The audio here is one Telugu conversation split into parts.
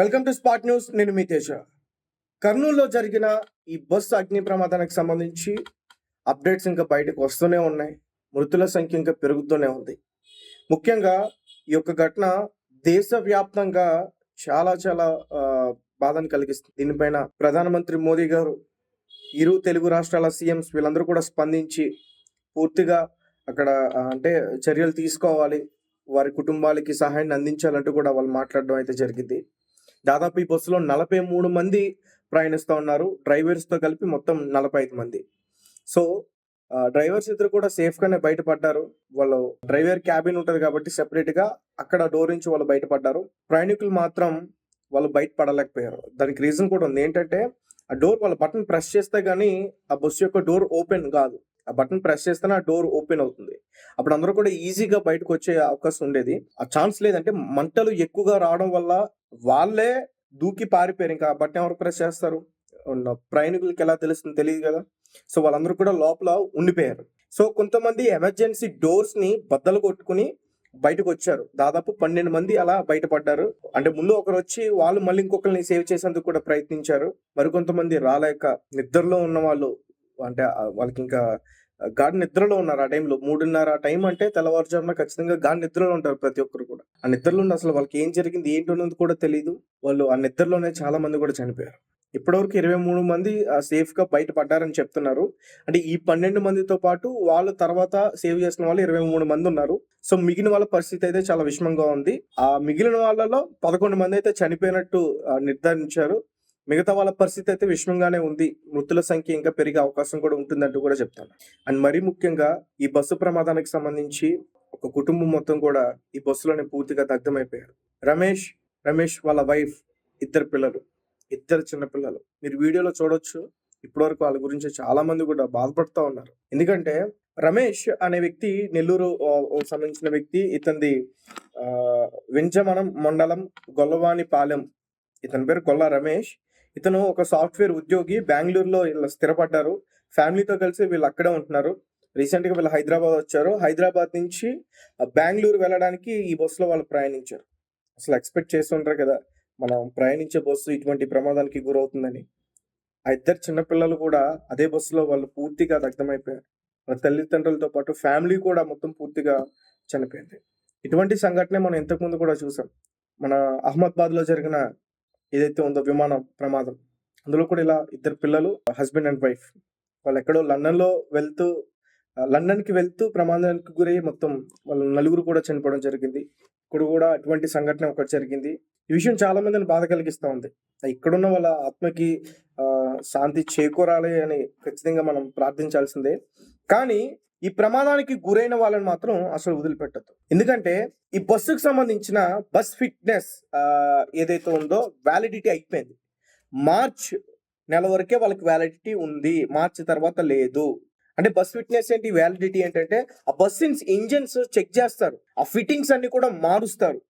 Welcome to spot news. నేను మీ తేజ. కర్నూలులో జరిగిన ఈ బస్సు అగ్ని ప్రమాదానికి సంబంధించి అప్డేట్స్ ఇంకా బయటకు వస్తూనే ఉన్నాయి. మృతుల సంఖ్య ఇంకా పెరుగుతూనే ఉంది. ముఖ్యంగా ఈ యొక్క ఘటన దేశవ్యాప్తంగా చాలా చాలా బాధను కలిగిస్తుంది. దీనిపైన ప్రధానమంత్రి మోదీ గారు ఇరు తెలుగు రాష్ట్రాల సీఎంస్ వీళ్ళందరూ కూడా స్పందించి పూర్తిగా అక్కడ అంటే చర్యలు తీసుకోవాలి. వారి కుటుంబాలకి సహాయాన్ని అందించాలంటూ కూడా వాళ్ళు మాట్లాడడం అయితే జరిగింది. దాదాపు ఈ బస్సులో నలభై మూడు మంది ప్రయాణిస్తూ ఉన్నారు. డ్రైవర్స్తో కలిపి మొత్తం నలభై ఐదు మంది. సో ఆ, డ్రైవర్స్ ఇద్దరు కూడా సేఫ్గానే బయటపడ్డారు. వాళ్ళు డ్రైవర్ క్యాబిన్ ఉంటుంది కాబట్టి సెపరేట్గా అక్కడ డోర్ నుంచి వాళ్ళు బయటపడ్డారు. ప్రయాణికులు మాత్రం వాళ్ళు బయట పడలేకపోయారు దానికి రీజన్ కూడా ఉంది. ఏంటంటే ఆ డోర్ వాళ్ళ బటన్ ప్రెస్ చేస్తే కానీ ఆ బస్సు యొక్క డోర్ ఓపెన్ కాదు. ఆ బటన్ ప్రెస్ చేస్తేనే ఆ డోర్ ఓపెన్ అవుతుంది. అప్పుడు అందరూ కూడా ఈజీగా బయటకు వచ్చే అవకాశం ఉండేది. ఆ ఛాన్స్ లేదంటే మంటలు ఎక్కువగా రావడం వల్ల వాళ్ళే దూకి పారిపోయారు. ఇంకా ఆ బట్టన్ ఎవరు ప్రెస్ చేస్తారు? ఉన్న ప్రయాణికులకి ఎలా తెలుస్తుంది? తెలియదు కదా? సో వాళ్ళందరూ కూడా లోపల ఉండిపోయారు. సో కొంతమంది ఎమర్జెన్సీ డోర్స్ని బద్దలు కొట్టుకుని బయటకు వచ్చారు. దాదాపు పన్నెండు మంది అలా బయటపడ్డారు. అంటే ముందు ఒకరు వచ్చి వాళ్ళు మళ్ళీ ఇంకొకరిని సేవ్ చేసేందుకు కూడా ప్రయత్నించారు. మరికొంతమంది రాలేక నిద్రలో ఉన్న వాళ్ళు అంటే వాళ్ళకి ఇంకా గాఢ నిద్రలో ఉన్నారు ఆ టైంలో. మూడున్నర టైం అంటే తెల్లవారుజామున ఖచ్చితంగా గాఢ నిద్రలో ఉంటారు ప్రతి ఒక్కరు కూడా. ఆ నిద్రలో ఉన్న అసలు వాళ్ళకి ఏం జరిగింది ఏంటి ఉన్నది కూడా తెలియదు వాళ్ళు ఆ నిద్రలోనే చాలా మంది కూడా చనిపోయారు. ఇప్పటివరకు ఇరవై మూడు మంది సేఫ్గా బయటపడ్డారని చెప్తున్నారు. అంటే ఈ పన్నెండు మందితో పాటు వాళ్ళు తర్వాత సేవ్ చేసిన వాళ్ళు ఇరవై మూడు మంది ఉన్నారు. సో మిగిలిన వాళ్ళ పరిస్థితి అయితే చాలా విషమంగా ఉంది. ఆ మిగిలిన వాళ్ళలో పదకొండు మంది అయితే చనిపోయినట్టు నిర్ధారించారు. మిగతా వాళ్ళ పరిస్థితి అయితే విషమంగానే ఉంది. మృతుల సంఖ్య ఇంకా పెరిగే అవకాశం కూడా ఉంటుందంటూ కూడా చెప్తాను. అండ్ మరీ ముఖ్యంగా ఈ బస్సు ప్రమాదానికి సంబంధించి ఒక కుటుంబం మొత్తం కూడా ఈ బస్సులోనే పూర్తిగా దగ్ధమైపోయారు. రమేష్ రమేష్ వాళ్ళ వైఫ్ ఇద్దరు పిల్లలు ఇద్దరు చిన్న పిల్లలు. మీరు వీడియోలో చూడొచ్చు. ఇప్పటివరకు వాళ్ళ గురించి చాలా మంది కూడా బాధపడుతూ ఉన్నారు. ఎందుకంటే రమేష్ అనే వ్యక్తి నెల్లూరు సంబంధించిన వ్యక్తి ఇతనిది ఆ, వింజమనం మండలం గొల్లవాణిపాలెం ఇతని పేరు గొల్ల రమేష్. ఇతను ఒక సాఫ్ట్వేర్ ఉద్యోగి బెంగళూరులో వీళ్ళు స్థిరపడ్డారు. ఫ్యామిలీతో కలిసి వీళ్ళు అక్కడే ఉంటున్నారు. రీసెంట్గా వీళ్ళు హైదరాబాద్ వచ్చారు. హైదరాబాద్ నుంచి బెంగళూరు వెళ్ళడానికి ఈ బస్సులో వాళ్ళు ప్రయాణించారు. అసలు ఎక్స్పెక్ట్ చేస్తుంటారు కదా మనం ప్రయాణించే బస్సు ఇటువంటి ప్రమాదానికి గురవుతుందని. ఆ ఇద్దరు చిన్నపిల్లలు కూడా అదే బస్సులో వాళ్ళు పూర్తిగా దగ్ధమైపోయారు వాళ్ళ తల్లిదండ్రులతో పాటు ఫ్యామిలీ కూడా మొత్తం పూర్తిగా చనిపోయింది. ఇటువంటి సంఘటన మనం ఇంతకు ముందు కూడా చూసాం. మన అహ్మదాబాద్లో జరిగిన ఏదైతే ఉందో విమానం ప్రమాదం. అందులో కూడా ఇలా ఇద్దరు పిల్లలు హస్బెండ్ అండ్ వైఫ్. వాళ్ళు ఎక్కడో లండన్లో వెళ్తూ లండన్కి లండన్కి వెళ్తూ ప్రమాదానికి గురై మొత్తం వాళ్ళ నలుగురు కూడా చనిపోవడం జరిగింది. ఇక్కడ కూడా అటువంటి సంఘటన ఒకటి జరిగింది. ఈ విషయం చాలా మందిని బాధ కలిగిస్తూ ఉంది. ఇక్కడున్న వాళ్ళ ఆత్మకి శాంతి చేకూరాలి అని ఖచ్చితంగా మనం ప్రార్థించాల్సిందే. కానీ ఈ ప్రమాదానికి గురైన వాళ్ళని మాత్రం అసలు వదిలిపెట్టద్దు. ఎందుకంటే ఈ బస్సుకు సంబంధించిన బస్ ఫిట్నెస్ ఏదైతే ఉందో వ్యాలిడిటీ అయిపోయింది. మార్చ్ నెల వరకే వాళ్ళకి వ్యాలిడిటీ ఉంది. మార్చ్ తర్వాత లేదు. అంటే బస్ ఫిట్నెస్ ఏంటి? వ్యాలిడిటీ ఏంటంటే ఆ బస్ ఇంజన్స్ చెక్ చేస్తారు. ఆ ఫిట్టింగ్స్ అన్ని కూడా మారుస్తారు.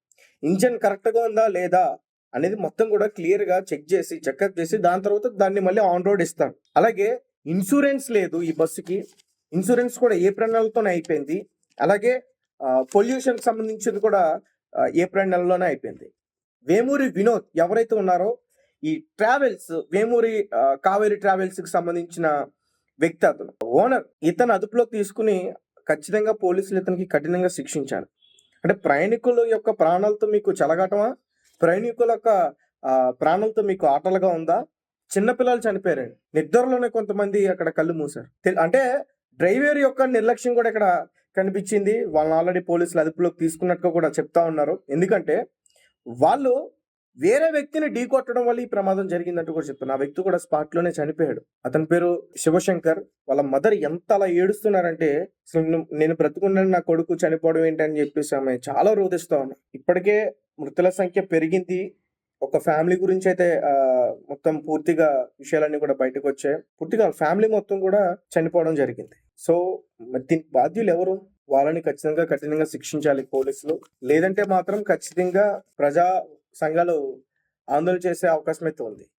ఇంజన్ కరెక్ట్గా ఉందా? లేదా? అనేది మొత్తం కూడా క్లియర్గా చెక్ చేసి చెకప్ చేసి దాని తర్వాత దాన్ని మళ్ళీ ఆన్ రోడ్ ఇస్తారు. అలాగే ఇన్సూరెన్స్ లేదు ఈ బస్సుకి. ఇన్సూరెన్స్ కూడా ఏప్రిల్ నెలతోనే అయిపోయింది. అలాగే పొల్యూషన్ సంబంధించింది కూడా ఏ ఏప్రిల్ నెలలోనే అయిపోయింది. వేమూరి వినోద్ ఎవరైతే ఉన్నారో ఈ ట్రావెల్స్ వేమూరి కావేరి ట్రావెల్స్కి సంబంధించిన వ్యక్తి అతను. ఓనర్ ఇతను అదుపులోకి తీసుకుని ఖచ్చితంగా పోలీసులు ఇతనికి కఠినంగా శిక్షించాను అంటే ప్రయాణికుల యొక్క ప్రాణాలతో మీకు చెలగాటమా? ప్రయాణికుల యొక్క ప్రాణాలతో మీకు ఆటలుగా ఉందా? చిన్నపిల్లలు చనిపోయారండి. నిద్రలోనే కొంతమంది అక్కడ కళ్ళు మూసారు అంటే డ్రైవర్ యొక్క నిర్లక్ష్యం కూడా ఇక్కడ కనిపించింది. వాళ్ళని ఆల్రెడీ పోలీసులు అదుపులోకి తీసుకున్నట్టుగా కూడా చెప్తా ఉన్నారు. ఎందుకంటే వాళ్ళు వేరే వ్యక్తిని ఢీ కొట్టడం వల్ల ఈ ప్రమాదం జరిగిందంటూ కూడా చెప్తున్నారు. ఆ వ్యక్తి కూడా స్పాట్లోనే చనిపోయాడు. అతని పేరు శివశంకర్. వాళ్ళ మదర్ ఎంత అలా ఏడుస్తున్నారంటే నేను బ్రతుకున్నాను నా కొడుకు చనిపోవడం ఏంటని చెప్పేసి ఆమె చాలా రోధిస్తా ఉన్నా. ఇప్పటికే మృతుల సంఖ్య పెరిగింది. ఒక ఫ్యామిలీ గురించి అయితే మొత్తం పూర్తిగా విషయాలన్నీ కూడా బయటకు వచ్చాయి పూర్తిగా ఫ్యామిలీ మొత్తం కూడా చనిపోవడం జరిగింది. సో దీనికి బాధ్యులు ఎవరు? వాళ్ళని ఖచ్చితంగా కఠినంగా శిక్షించాలి పోలీసులు. లేదంటే మాత్రం ఖచ్చితంగా ప్రజా సంఘాలు ఆందోళన చేసే అవకాశం అయితే ఉంది.